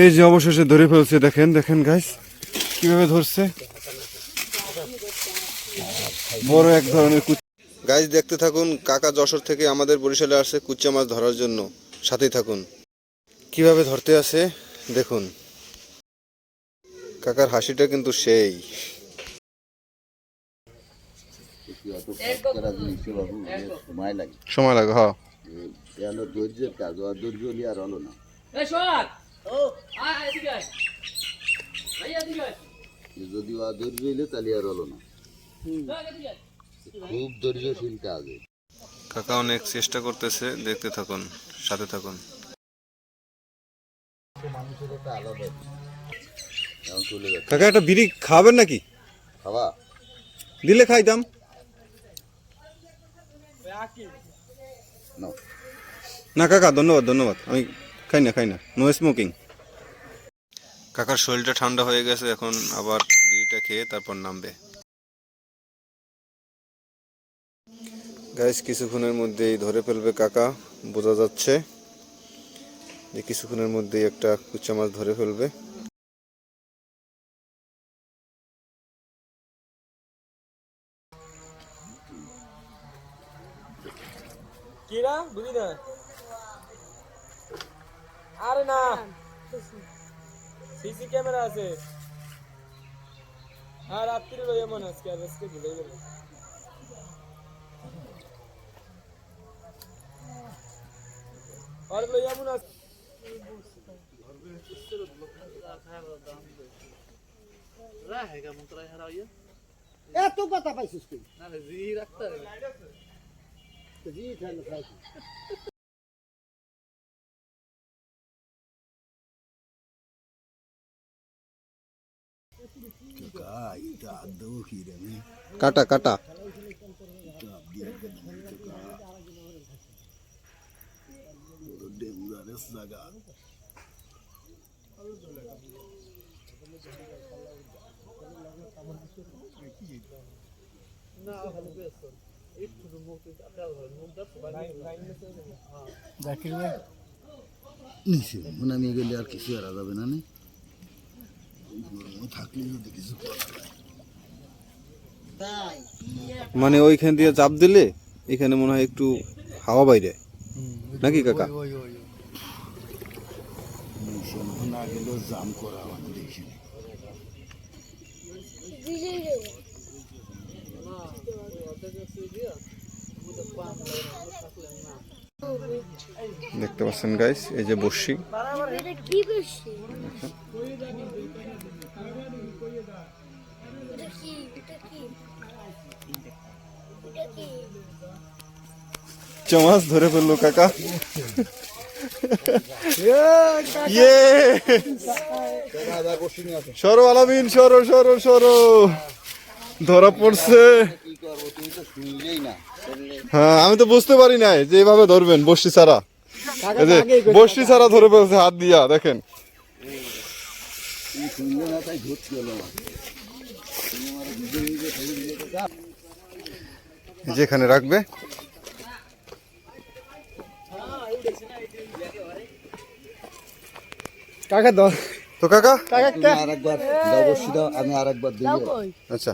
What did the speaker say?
এই যে অবশেষে ধরে ফেলছে দেখেন দেখেন গাইস কীভাবে ধরছে। বড় এক ধরনের গাইস দেখতে থাকুন কাকা যশোর থেকে আমাদের বরিশালে আসছে কুচ্চা মাছ ধরার জন্য। সাথেই থাকুন। কীভাবে ধরতে আসে দেখুন। কাকার হাসিটা কিন্তু সেই। সময় লাগে হ্যাঁ ধৈর্যের কাজ আর ধৈর্য হলে আর হলো না। ও যদি আর ধৈর্য হইলে তাহলে আর হলো না। খুব ধৈর্যশীল কাজ কাকা অনেক চেষ্টা করতেছে দেখতে থাকুন সাথে থাকুন। এখন চলে যাচ্ছে। কাকা একটা বিড়ি খাবেন নাকি? খাওয়া দিলে খাইতাম। না কাকা ধন্যবাদ ধন্যবাদ। আমি খাই না খাই না। নো স্মোকিং কাকার শরীরটা ঠান্ডা হয়ে গেছে, এখন আবার বিড়িটা খেয়ে তারপর নামবে। গাইস কিছুক্ষণের মধ্যেই ধরে ফেলবে কাকা, বোঝা যাচ্ছে যে কিছুক্ষণের মধ্যেই একটা কুচা মাছ ধরে ফেলবে। কিরা বুঝি না আরে না। সিসি ক্যামেরা আছে আর রাত্রি লই এমন আজকে আর আজকে ভুলে গেল আর লই এমন আছে এত কথা পাইছিস তুই জি তাহলে খাইছি। কাটা কাটা। নিচে মনে আমি গেলে আর কিছু এরা যাবে না। মানে ওইখান দিয়ে চাপ দিলে এখানে মনে হয় একটু হাওয়া বাইরে। নাকি কাকা? দেখতে পাচ্ছেন গাইস এই যে এটা কি কি ধরে ফেলল কাকা। ইয়ে। সরো আলামিন সরো সরো সরো। ধরা পড়ছে। কি করব তুমি তো শুনলেই না হ্যাঁ আমি তো বুঝতে পারি নাই যে এভাবে ধরবেন বর্ষি ছাড়া। বর্ষি ছাড়া ধরে ফেলছে হাত দিয়া দেখেন। না তাই ধরতে গেল আমার যেখানে রাখবে। কাকা দাও। তো কাকা? দাও বসি দাও আমি আর একবার দিই আচ্ছা।